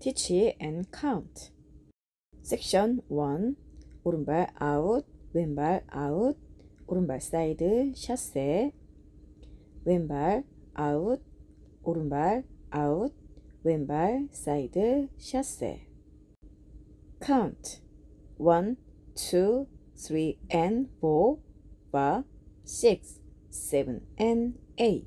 teach and count. 섹션 1 오른발 아웃, 왼발 아웃, 오른발 사이드 샷세. 왼발 아웃, 오른발 아웃, 왼발 사이드 샷세. Count. 1, 2, 3 and 4, 5, 6, 7 and 8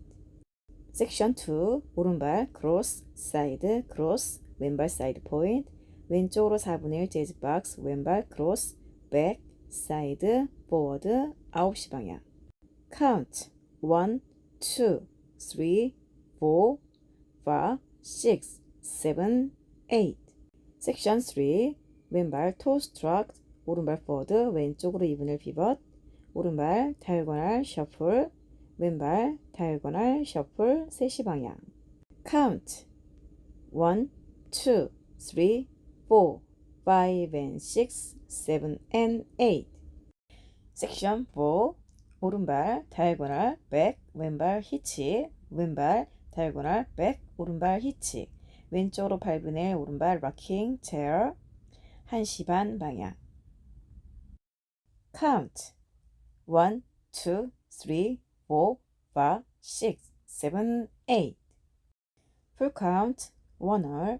섹션 2 오른발 크로스 사이드 크로스 왼발 사이드 포인트 왼쪽으로 4분의 1 재즈 박스 왼발 크로스 백 사이드 포워드 9시 방향. count 1 2 3 4 5 6 7 8 섹션 3 왼발 토 스트럭 오른발 포워드 왼쪽으로 2분의 1 피벗 오른발 다이고널 셔플 왼발 다이고널 셔플 3시 방향. count 1 2 3 4 5 and 6 7 and 8 섹션 4 오른발 다이고널 백 왼발 히치 왼발 다이고널 백 오른발 히치 왼쪽으로 8분의 1 오른발 락킹 체어 1시 반 방향. Count. 1 2 3 4 5 6 7 8 full count. 원얼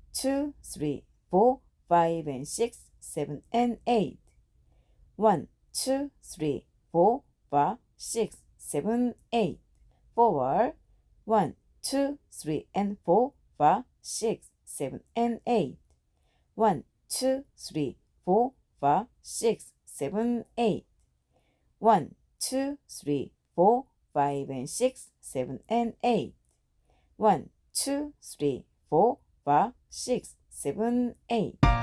2 3 4 5 and 6 7 and 8 1 2 3 4 5 6 7 8 forward 1 2 3 and 4 5 6 7 and 8 1 2 3 4 5 6 7 8 1 2 3 4 5 and 6 7 and 8 1 2 3 4 5 6 7 8